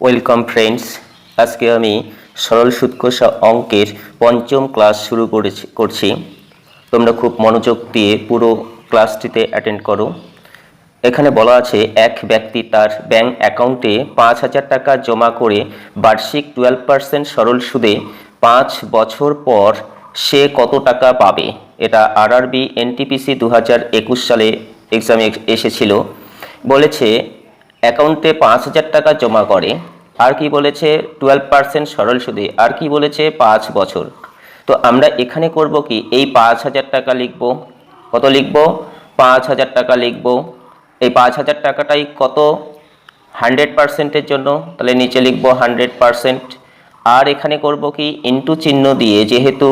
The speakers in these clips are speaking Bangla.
ওয়েলকাম ফ্রেন্ডস আজকে আমি সরল সুৎকষা অঙ্কের পঞ্চম ক্লাস শুরু করেছি করছি। তোমরা খুব মনোযোগ দিয়ে পুরো ক্লাসটিতে অ্যাটেন্ড করো। এখানে বলা আছে, এক ব্যক্তি তার ব্যাংক অ্যাকাউন্টে পাঁচ হাজার টাকা জমা করে বার্ষিক টুয়েলভ পার্সেন্ট সরল সুদে পাঁচ বছর পর সে কত টাকা পাবে? এটা আরআরবি এনটিপিসি দু হাজার একুশ সালে এক্সামে এসেছিল। বলেছে অ্যাকাউন্টে পাঁচ হাজার টাকা জমা করে। আর কি বলেছে? টুয়েলভ পার্সেন্ট সরল সুদে। আর কি বলেছে? পাঁচ বছর। তো আমরা এখানে করব কি? এই পাঁচ হাজার টাকা লিখব। কত লিখব? পাঁচ হাজার টাকা লিখব। এই পাঁচ হাজার টাকাটাই কত? হান্ড্রেড পার্সেন্টের জন্য। তাহলে নিচে লিখব হান্ড্রেড পার্সেন্ট আর এখানে করব কি? ইন্টু চিহ্ন দিয়ে যেহেতু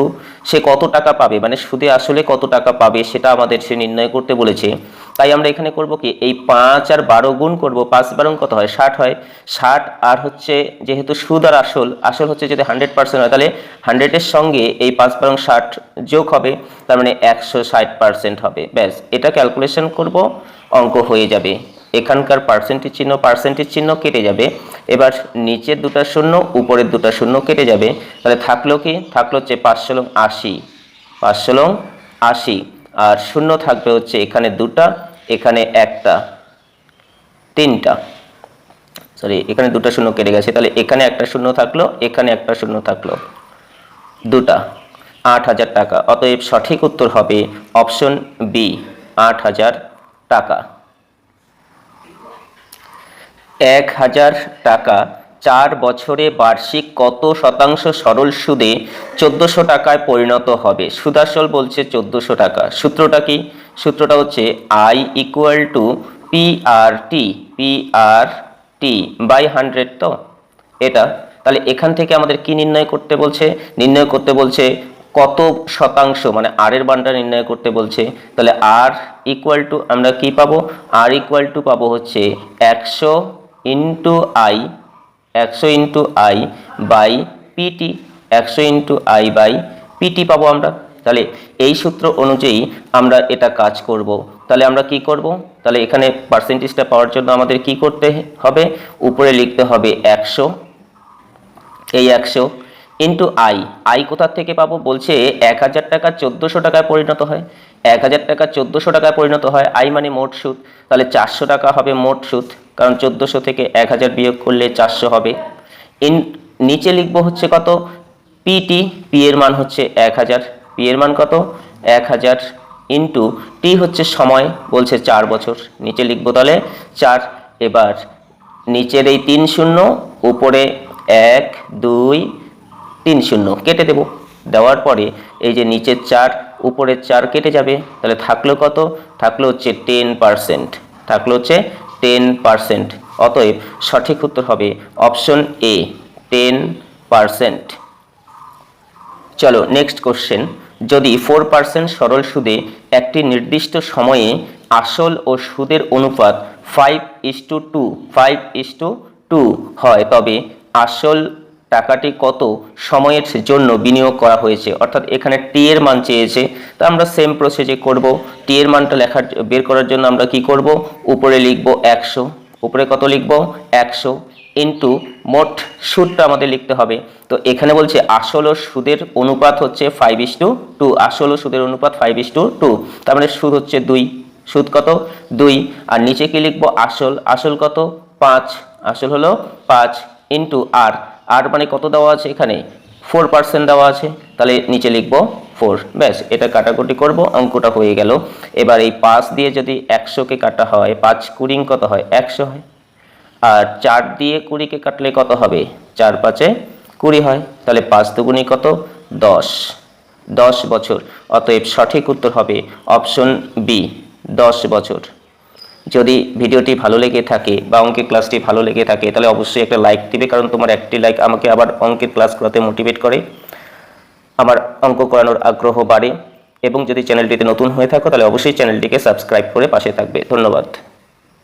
সে কত টাকা পাবে মানে সুদে আসলে কত টাকা পাবে সেটা আমাদের সে নির্ণয় করতে বলেছে। তাই আমরা এখানে করব কি? এই পাঁচ আর বারো গুণ করব, পাঁচ বারো কত হয়? ষাট হয়। ষাট আর হচ্ছে যেহেতু সুদ আর আসল আসল হচ্ছে যদি হান্ড্রেড পার্সেন্ট হয়, তাহলে হান্ড্রেডের সঙ্গে এই পাঁচ বারো ষাট যোগ হবে, তার মানে একশো ষাট পার্সেন্ট হবে। ব্যাস, এটা ক্যালকুলেশন করব, অঙ্ক হয়ে যাবে। এখানকার পার্সেন্টেজ চিহ্ন পার্সেন্টেজ চিহ্ন কেটে যাবে। এবার নিচের দুটা শূন্য, উপরের দুটা শূন্য কেটে যাবে। তাহলে থাকল কি? থাকল হচ্ছে পাঁচশো লং আশি। পাঁচশো লং আশি। আর শূন্য থাকবে হচ্ছে এখানে দুটা, এখানে একটা। তিনটা। সরি এখানে দুটা শূন্য কেটে গেছে। তাহলে এখানে একটা শূন্য থাকল, এখানে একটা শূন্য থাকল। দুটা। আট হাজার টাকা। অতএব সঠিক উত্তর হবে অপশন বি, আট হাজার টাকা। এক হাজার টাকা। চার বছরে বার্ষিক কত শতাংশ সরল সুদে চোদ্দোশো টাকায় পরিণত হবে? সুদাসল বলছে চোদ্দোশো টাকা। সূত্রটা কি? সূত্রটা হচ্ছে I equal to P R T P R T by hundred তো? এটা? তাহলে এখান থেকে আমাদের কি নির্ণয় করতে বলছে? নির্ণয় করতে বলছে কত শতাংশ মানে আর এর মানটা নির্ণয় করতে বলছে। তাহলে আর ইকুয়াল টু আমরা কি পাবো? আর ইকুয়াল টু পাবো হচ্ছে একশো ইন্টু আই একশো ইন্টু আই বাই পিটি একশো ইন্টু আই বাই পিটি পাবো আমরা। তাহলে এই সূত্র অনুযায়ী আমরা এটা কাজ করব। তাহলে আমরা কি করব? তাহলে এখানে পার্সেন্টেজটা পাওয়ার জন্য আমাদের কি করতে হবে? উপরে লিখতে হবে একশো। এই একশো ইন্টু আই আই কোথার থেকে পাবো? বলছে এক হাজার টাকা চোদ্দোশো টাকায় পরিণত হয়। এক হাজার টাকা চোদ্দোশো টাকায় পরিণত হয়। আই মানে মোট সুদ। তাহলে চারশো টাকা হবে মোট সুদ। কারণ চোদ্দোশো থেকে এক হাজার বিয়োগ করলে চারশো হবে। ইন নিচে লিখব হচ্ছে কত? পিটি পি এর মান হচ্ছে এক হাজার। পি এর মান কত? এক হাজার ইন্টু টি হচ্ছে সময়, বলছে চার বছর। নিচে লিখব তাহলে চার। এবার নিচের এই তিন শূন্য, উপরে এক, দুই, তিন শূন্য কেটে দেব। দেওয়ার পরে এই যে নিচের চার, উপরের চার কেটে যাবে। তাহলে থাকল কত? থাকল হচ্ছে টেন পারসেন্ট থাকল হচ্ছে টেন পারসেন্ট অতএব সঠিক উত্তর হবে অপশন এ টেন পারসেন্ট চলো নেক্সট কোশ্চেন যদি ফোর পার্সেন্ট সরল সুদে একটি নির্দিষ্ট সময়ে আসল ও সুদের অনুপাত five is to two five is to two হয়, তবে আসল টাকাটি কত সময়ের জন্য বিনিয়োগ করা হয়েছে? অর্থাৎ এখানে টি এর মান চেয়েছে। তা আমরা সেম প্রসেসে করব। টি এর মানটা লেখার, বের করার জন্য আমরা কি করব? উপরে লিখব একশো। উপরে কত লিখব? একশো ইন্টু মোট সুদটা আমাদের লিখতে হবে। তো এখানে বলছে আসল ও সুদের অনুপাত হচ্ছে ফাইভ ইস টু টু আসল ও সুদের অনুপাত ফাইভ ইস টু টু তার মানে সুদ হচ্ছে দুই। সুদ কত? দুই। আর নিচে কি লিখব? আসল। আসল কত? পাঁচ। আসল হলো পাঁচ ইন্টু আর আর মানে কত দেওয়া আছে এখানে? ফোর পার্সেন্ট দেওয়া আছে। তাহলে নিচে লিখব ফোর ব্যাস, এটা কাটাকুটি করব, অঙ্কটা হয়ে গেল। এবার এই পাঁচ দিয়ে যদি একশোকে কাটা হয়, পাঁচ কুড়িং কত হয়? একশো হয়। আর চার দিয়ে কুড়িকে কাটলে কত হবে? চার পাঁচে কুড়ি হয়। তাহলে পাঁচ দুগুণি কত? দশ। দশ বছর। অতএব সঠিক উত্তর হবে অপশন বি, দশ বছর। যদি ভিডিওটি ভালো লেগে থাকে বা অঙ্কের ক্লাসটি ভালো লেগে থাকে, তাহলে অবশ্যই একটা লাইক দিবে, কারণ তোমার একটি লাইক আমাকে আবার অঙ্কের ক্লাস করাতে মোটিভেট করে। আমার অঙ্ক করানোর আগ্রহ বাড়ে। এবং যদি চ্যানেলটিতে নতুন হয়ে থাকো, তাহলে অবশ্যই চ্যানেলটিকে সাবস্ক্রাইব করে পাশে থাকবে। ধন্যবাদ।